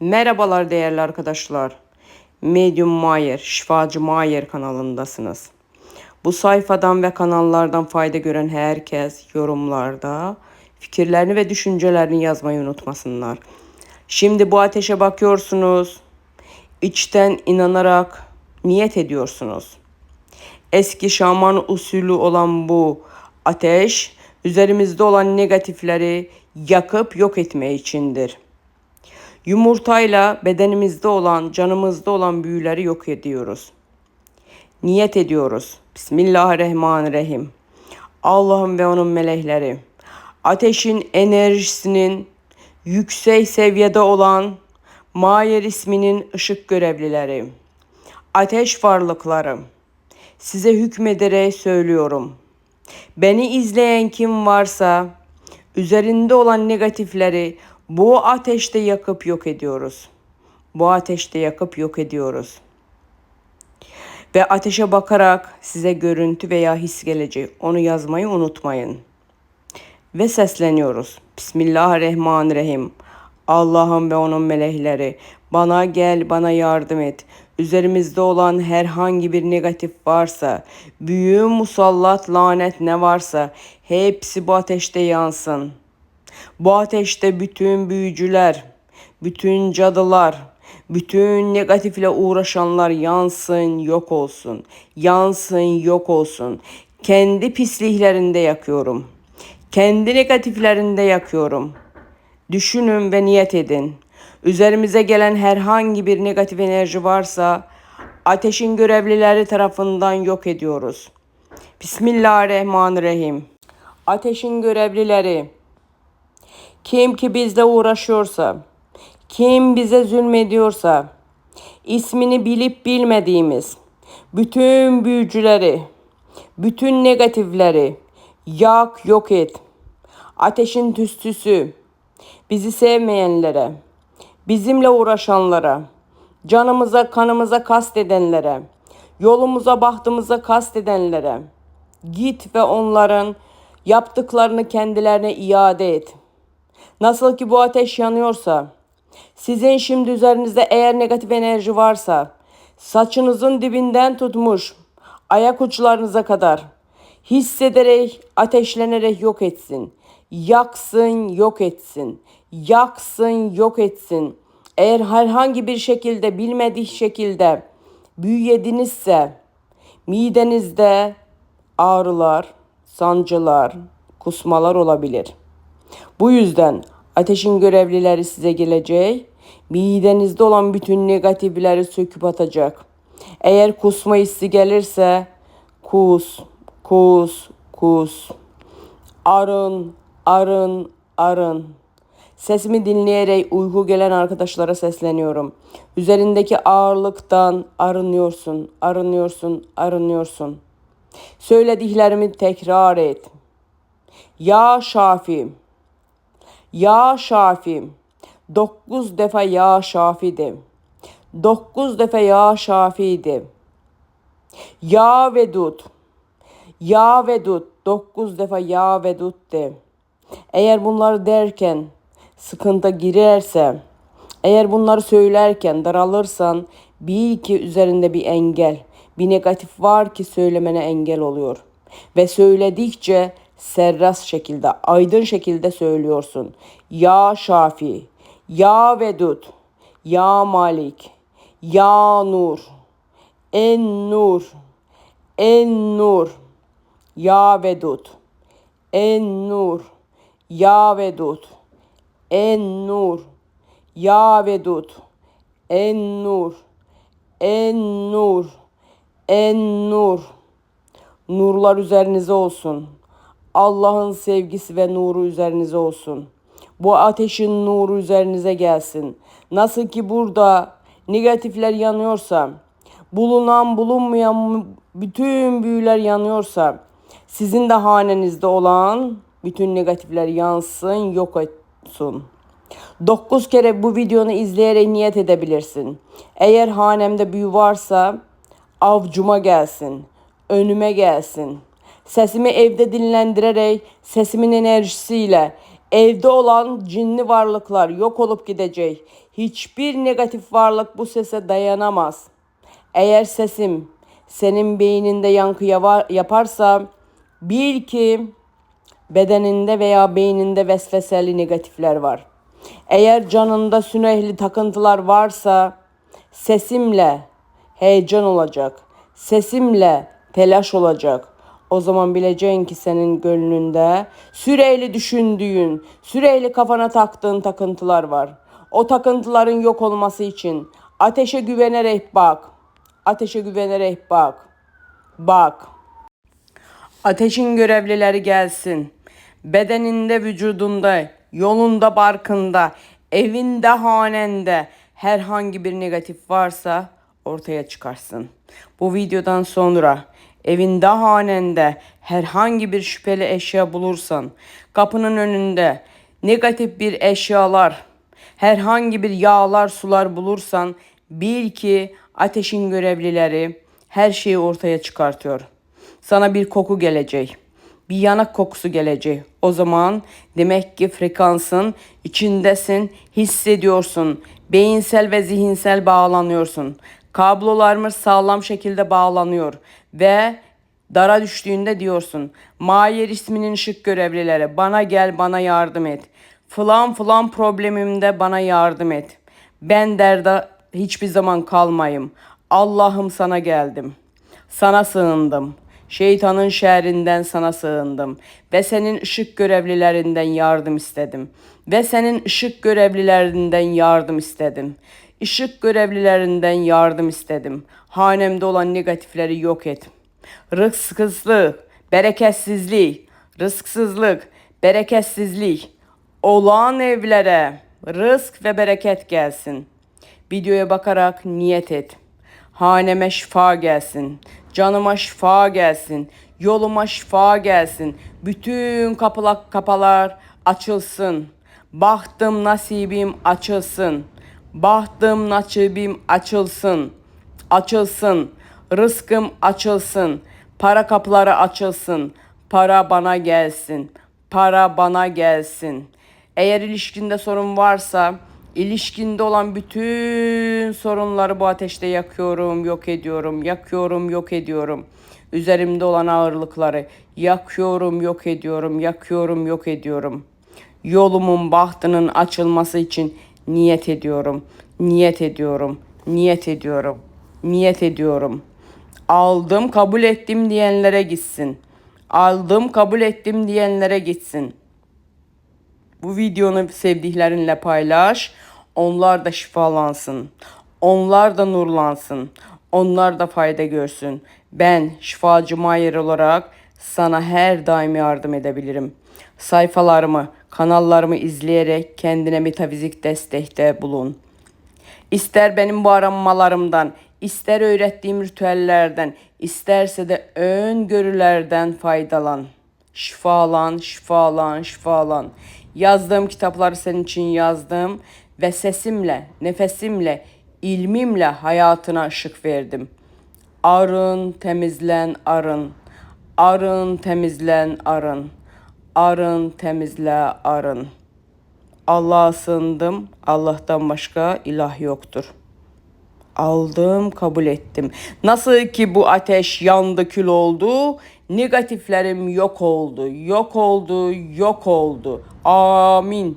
Merhabalar değerli arkadaşlar. Medium Mayer, Şifacı Mayer kanalındasınız. Bu sayfadan ve kanallardan fayda gören herkes yorumlarda fikirlerini ve düşüncelerini yazmayı unutmasınlar. Şimdi bu ateşe bakıyorsunuz. İçten inanarak niyet ediyorsunuz. Eski şaman usulü olan bu ateş üzerimizde olan negatifleri yakıp yok etme içindir. Yumurtayla bedenimizde olan, canımızda olan büyüleri yok ediyoruz. Niyet ediyoruz. Bismillahirrahmanirrahim. Allah'ım ve onun melekleri ateşin enerjisinin yüksek seviyede olan Mayer isminin ışık görevlileri, ateş varlıkları, size hükmederek söylüyorum. Beni izleyen kim varsa üzerinde olan negatifleri bu ateşte yakıp yok ediyoruz. Bu ateşte yakıp yok ediyoruz. Ve ateşe bakarak size görüntü veya his gelecek. Onu yazmayı unutmayın. Ve sesleniyoruz. Bismillahirrahmanirrahim. Allah'ım ve onun melekleri bana gel bana yardım et. Üzerimizde olan herhangi bir negatif varsa, büyü, musallat, lanet ne varsa hepsi bu ateşte yansın. Bu ateşte bütün büyücüler, bütün cadılar, bütün negatifle uğraşanlar yansın, yok olsun. Yansın, yok olsun. Kendi pisliklerinde yakıyorum. Kendi negatiflerinde yakıyorum. Düşünün ve niyet edin. Üzerimize gelen herhangi bir negatif enerji varsa ateşin görevlileri tarafından yok ediyoruz. Bismillahirrahmanirrahim. Ateşin görevlileri kim ki bizle uğraşıyorsa, kim bize zulmediyorsa, ismini bilip bilmediğimiz bütün büyücüleri, bütün negatifleri yak yok et. Ateşin tüstüsü bizi sevmeyenlere, bizimle uğraşanlara, canımıza kanımıza kast edenlere, yolumuza bahtımıza kast edenlere git ve onların yaptıklarını kendilerine iade et. Nasıl ki bu ateş yanıyorsa, sizin şimdi üzerinizde eğer negatif enerji varsa, saçınızın dibinden tutmuş, ayak uçlarınıza kadar hissederek, ateşlenerek yok etsin. Yaksın, yok etsin. Yaksın, yok etsin. Eğer herhangi bir şekilde, bilmediği şekilde büyü yedinizse, midenizde ağrılar, sancılar, kusmalar olabilir. Bu yüzden ateşin görevlileri size gelecek, midenizde olan bütün negatifleri söküp atacak. Eğer kusma hissi gelirse kus, kus, kus. Arın, arın, arın. Sesimi dinleyerek uyku gelen arkadaşlara sesleniyorum. Üzerindeki ağırlıktan arınıyorsun, arınıyorsun, arınıyorsun. Söylediklerimi tekrar et. Ya Şafi, Ya Şafi, dokuz defa Ya Şafi de. Dokuz defa Ya Şafi de. Ya Vedud, Ya Vedud, dokuz defa Ya Vedud de. Eğer bunları derken sıkıntı girerse, eğer bunları söylerken daralırsan bil ki üzerinde bir engel, bir negatif var ki söylemene engel oluyor. Ve söyledikçe serras şekilde, aydın şekilde söylüyorsun. Ya Şafi, Ya Vedud, Ya Malik, Ya Nur, En Nur, En Nur, Ya Vedud, En Nur, Ya Vedud, En Nur, Ya Vedud, En Nur, En Nur, En Nur. Nurlar üzerinize olsun. Allah'ın sevgisi ve nuru üzerinize olsun. Bu ateşin nuru üzerinize gelsin. Nasıl ki burada negatifler yanıyorsa, bulunan bulunmayan bütün büyüler yanıyorsa, sizin de hanenizde olan bütün negatifler yansın, yok etsin. 9 kere bu videonu izleyerek niyet edebilirsin. Eğer hanemde büyü varsa avcuma gelsin, önüme gelsin. Sesimi evde dinlendirerek sesimin enerjisiyle Evde olan cinli varlıklar yok olup gidecek. Hiçbir negatif varlık bu sese dayanamaz. Eğer sesim senin beyninde yankı yaparsa bil ki bedeninde veya beyninde vesveseli negatifler var. Eğer canında sünehli takıntılar varsa sesimle heyecan olacak. Sesimle telaş olacak. O zaman bileceksin ki senin gönlünde sürekli düşündüğün, sürekli kafana taktığın takıntılar var. O takıntıların yok olması için ateşe güvenerek bak. Ateşe güvenerek bak. Bak. Ateşin görevlileri gelsin. Bedeninde, vücudunda, yolunda, barkında, evinde, hanende herhangi bir negatif varsa ortaya çıkarsın. Bu videodan sonra evinde, hanende herhangi bir şüpheli eşya bulursan, kapının önünde negatif bir eşyalar, herhangi bir yağlar, sular bulursan bil ki ateşin görevlileri her şeyi ortaya çıkartıyor. Sana bir koku gelecek. Bir yanak kokusu gelecek. O zaman demek ki frekansın içindesin, hissediyorsun. Beyinsel ve zihinsel bağlanıyorsun. Kablolarımız sağlam şekilde bağlanıyor ve dara düştüğünde diyorsun. Mayer isminin ışık görevlileri bana gel bana yardım et. Falan falan problemimde bana yardım et. Ben derde hiçbir zaman kalmayım. Allah'ım sana geldim. Sana sığındım. Şeytanın şerrinden sana sığındım ve senin ışık görevlilerinden yardım istedim. Ve senin ışık görevlilerinden yardım istedim. Işık görevlilerinden yardım istedim. Hanemde olan negatifleri yok et. Rızksızlık, bereketsizlik, rızksızlık, bereketsizlik olan evlere rızk ve bereket gelsin. Videoya bakarak niyet et. Haneme şifa gelsin. Canıma şifa gelsin. Yoluma şifa gelsin. Bütün kapılar, kapalar açılsın. Bahtım nasibim açılsın. Bahtım nasibim açılsın. Açılsın. Rızkım açılsın. Para kapıları açılsın. Para bana gelsin. Para bana gelsin. Eğer ilişkinde sorun varsa ilişkinde olan bütün sorunları bu ateşte yakıyorum, yok ediyorum, yakıyorum, yok ediyorum. Üzerimde olan ağırlıkları yakıyorum, yok ediyorum, yakıyorum, yok ediyorum. Yolumun bahtının açılması için niyet ediyorum. Niyet ediyorum. Niyet ediyorum. Niyet ediyorum. Aldım, kabul ettim diyenlere gitsin. Aldım, kabul ettim diyenlere gitsin. Bu videonu sevdiklerinle paylaş. Onlar da şifalansın. Onlar da nurlansın. Onlar da fayda görsün. Ben şifacı Mayer olarak sana her daim yardım edebilirim. Sayfalarımı, kanallarımı izleyerek kendine metafizik destekte bulun. İster benim bu aranmalarımdan, ister öğrettiğim ritüellerden, isterse de öngörülerden faydalan. Şifalan, şifalan, şifalan. Yazdığım kitapları senin için yazdım ve sesimle, nefesimle, ilmimle hayatına ışık verdim. Arın, temizlen, arın. Arın, temizlen, arın. Arın, temizle, arın. Allah'a sığındım. Allah'tan başka ilah yoktur. Aldım, kabul ettim. Nasıl ki bu ateş yandı, kül oldu, negatiflerim yok oldu, yok oldu, yok oldu. Amin.